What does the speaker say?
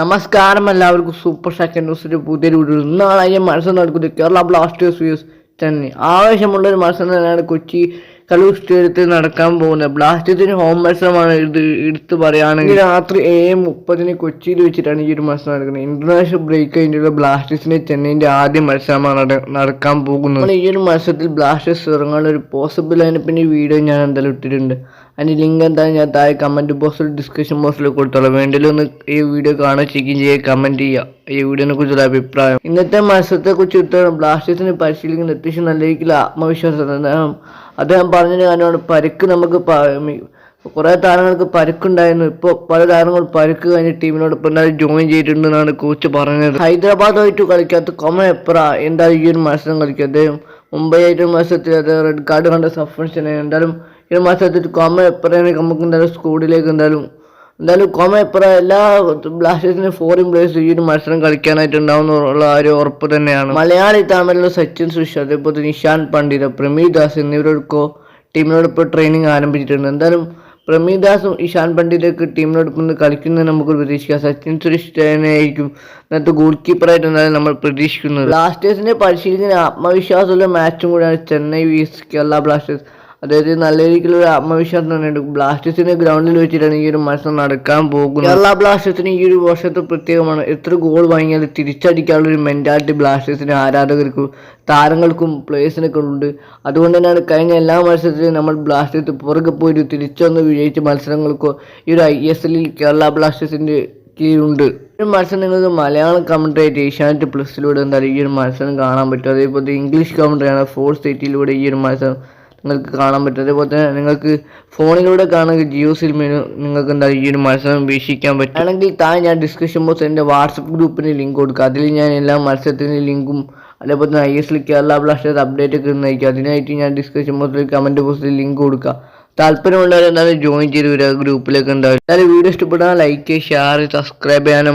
നമസ്കാരം എല്ലാവർക്കും super second ന്യൂസിന്റെ പുതിയൊരു വീഡിയോ ഇന്നാണ് മത്സരം നടക്കുന്നത് കേരള ബ്ലാസ്റ്റേഴ്സ് വ്യൂസ് ചെന്നൈ ആവേശമുള്ള ഒരു മത്സരം തന്നെയാണ് കൊച്ചി കലൂർ സ്റ്റേഡിയത്തിൽ നടക്കാൻ പോകുന്നത്. ബ്ലാസ്റ്റേഴ്സിന് ഹോം മത്സരമാണ് ഇത് എടുത്തു പറയുകയാണെങ്കിൽ. രാത്രി ഏഴ് മുപ്പതിന് കൊച്ചിയിൽ വെച്ചിട്ടാണ് ഈ ഒരു മത്സരം നടക്കുന്നത്. ഇന്റർനാഷണൽ ബ്രേക്ക് കഴിഞ്ഞുള്ള ബ്ലാസ്റ്റേഴ്സിന് ചെന്നൈന്റെ ആദ്യ മത്സരമാണ് നടക്കാൻ പോകുന്നത്. ഈ ഒരു മത്സരത്തിൽ ബ്ലാസ്റ്റേഴ്സ് ഇറങ്ങാനുള്ള ഒരു പോസിബിൾ ലൈനപ്പിന്റെ വീഡിയോ ഞാൻ എന്തായാലും ഇട്ടിട്ടുണ്ട്. അതിന്റെ ലിങ്ക് എന്തായാലും ഞാൻ താഴെ കമന്റ് ബോക്സിൽ ഡിസ്കഷൻ ബോക്സിൽ കൊടുത്തോളാം. വേണ്ടിയിൽ ഒന്ന് ഈ വീഡിയോ കാണാൻ ചെക്കിങ് ചെയ്യുക. കമന്റ് ചെയ്യുക. ഈ വീഡിയോനെ കുറിച്ചുള്ള അഭിപ്രായം. ഇന്നത്തെ മത്സരത്തെ കുറിച്ച് എടുത്തോളം ബ്ലാസ്റ്റേഴ്സിന് പരിശീലിക്കുന്ന അത്യാവശ്യം നല്ല രീതിയിൽ ആത്മവിശ്വാസം അദ്ദേഹം പറഞ്ഞതിന് കാരണമാണ് പരുക്ക് നമുക്ക് കുറേ താരങ്ങൾക്ക് പരുക്കുണ്ടായിരുന്നു. ഇപ്പോൾ പല താരങ്ങൾ പരുക്ക് കഴിഞ്ഞ് ടീമിനോടൊപ്പം എന്തായാലും ജോയിൻ ചെയ്തിട്ടുണ്ടെന്നാണ് കോച്ച് പറഞ്ഞത്. ഹൈദരാബാദുമായിട്ട് കളിക്കാത്ത കൊമ എപ്ര എന്തായാലും ഈ ഒരു മത്സരം കളിക്കും. അദ്ദേഹം മുംബൈ ആയിട്ട് മത്സരത്തിൽ അദ്ദേഹം റെഡ് കാർഡ് കണ്ട സസ്പെൻഷൻ എന്തായാലും ഈ ഒരു മത്സരത്തിൽ കൊമ എപ്രനെ നമുക്ക് എന്തായാലും സ്കൂളിലേക്ക് എന്തായാലും എന്തായാലും കോമ എല്ലാ ബ്ലാസ്റ്റേഴ്സിന് ഫോറിൻ പ്ലേയേഴ്സ് ഈ ഒരു മത്സരം കളിക്കാനായിട്ടുണ്ടാവും എന്നുള്ള ഒരു ഉറപ്പ് തന്നെയാണ്. മലയാളി തമിഴിലുള്ള സച്ചിൻ സുഷ് അതേപോലെ തന്നെ നിഷാൻ പണ്ഡിത പ്രമീത് ദാസ് എന്നിവരോടൊക്കെ ടീമിനോടൊപ്പം ട്രെയിനിങ് ആരംഭിച്ചിട്ടുണ്ട്. എന്തായാലും പ്രമീത് ദാസും ഇഷാൻ പണ്ഡിതൊക്കെ ടീമിനോടൊപ്പം കളിക്കുന്നത് നമുക്ക് പ്രതീക്ഷിക്കാം. സച്ചിൻ സുരേഷ് തന്നെയായിരിക്കും ഇന്നത്തെ ഗോൾ കീപ്പറായിട്ട് എന്തായാലും നമ്മൾ പ്രതീക്ഷിക്കുന്നത്. ബ്ലാസ്റ്റേഴ്സിന്റെ പരിശീലകന് ആത്മവിശ്വാസമുള്ള മാച്ചും കൂടിയാണ് ചെന്നൈ വീസ് കേരള ബ്ലാസ്റ്റേഴ്സ്. അതായത് നല്ല രീതിയിലുള്ള ആത്മവിശ്വാസം തന്നെയുണ്ട് ബ്ലാസ്റ്റേഴ്സിന്റെ ഗ്രൗണ്ടിൽ വെച്ചിട്ടാണ് ഈ ഒരു മത്സരം നടക്കാൻ പോകുന്നത്. കേരള ബ്ലാസ്റ്റേഴ്സിന് ഈ ഒരു വർഷത്തെ പ്രത്യേകമാണ്. എത്ര ഗോൾ വാങ്ങിയാൽ തിരിച്ചടിക്കാനുള്ള ഒരു മെന്റാലിറ്റി ബ്ലാസ്റ്റേഴ്സിന് ആരാധകർക്കും താരങ്ങൾക്കും പ്ലേയേഴ്സിനൊക്കെ ഉണ്ട്. അതുകൊണ്ട് തന്നെയാണ് കഴിഞ്ഞ എല്ലാ മത്സരത്തിലും നമ്മൾ ബ്ലാസ്റ്റേഴ്സ് പുറകെ പോയി തിരിച്ചൊന്ന് വിജയിച്ച മത്സരങ്ങൾക്കോ ഈ ഒരു ഐ എസ് എല്ലിൽ കേരള ബ്ലാസ്റ്റേഴ്സിന്റെ കീഴുണ്ട് ഒരു മത്സരം നിങ്ങൾക്ക് മലയാളം കമൻട്രി ആയിട്ട് ഏഷ്യാനെറ്റ് പ്ലസിലൂടെ എന്തായാലും ഈ ഒരു മത്സരം കാണാൻ പറ്റും. അതേപോലെ ഇംഗ്ലീഷ് കമൻട്രിയാണ് ഫോർ സിറ്റിയിലൂടെ ഈ ഒരു മത്സരം നിങ്ങൾക്ക് കാണാൻ പറ്റും. അതേപോലെ തന്നെ നിങ്ങൾക്ക് ഫോണിലൂടെ കാണുക ജിയോ സിനിമയിൽ നിങ്ങൾക്ക് എന്താ ഈ ഒരു മത്സരം വീക്ഷിക്കാൻ പറ്റും. ആണെങ്കിൽ താഴെ ഞാൻ ഡിസ്ക്രിപ്ഷൻ ബോക്സ് എന്റെ വാട്സപ്പ് ഗ്രൂപ്പിന് ലിങ്ക് കൊടുക്കുക അതിൽ ഞാൻ എല്ലാ മത്സരത്തിന്റെ ലിങ്കും അതേപോലെ തന്നെ I S L Kerala Blasters update ഒക്കെ നയിക്കുക അതിനായിട്ട് ഞാൻ ഡിസ്ക്രിപ്ഷൻ ബോക്സിൽ കമന്റ് ബോക്സിൽ ലിങ്ക് കൊടുക്കുക താല്പര്യമുള്ളവരെന്തായാലും ജോയിൻ ചെയ്ത് വരിക. ഗ്രൂപ്പിലേക്ക് ഉണ്ടാവും എന്തായാലും. വീഡിയോ ഇഷ്ടപ്പെട്ടാൽ ലൈക്ക് ഷെയർ സബ്സ്ക്രൈബ് ചെയ്യാനും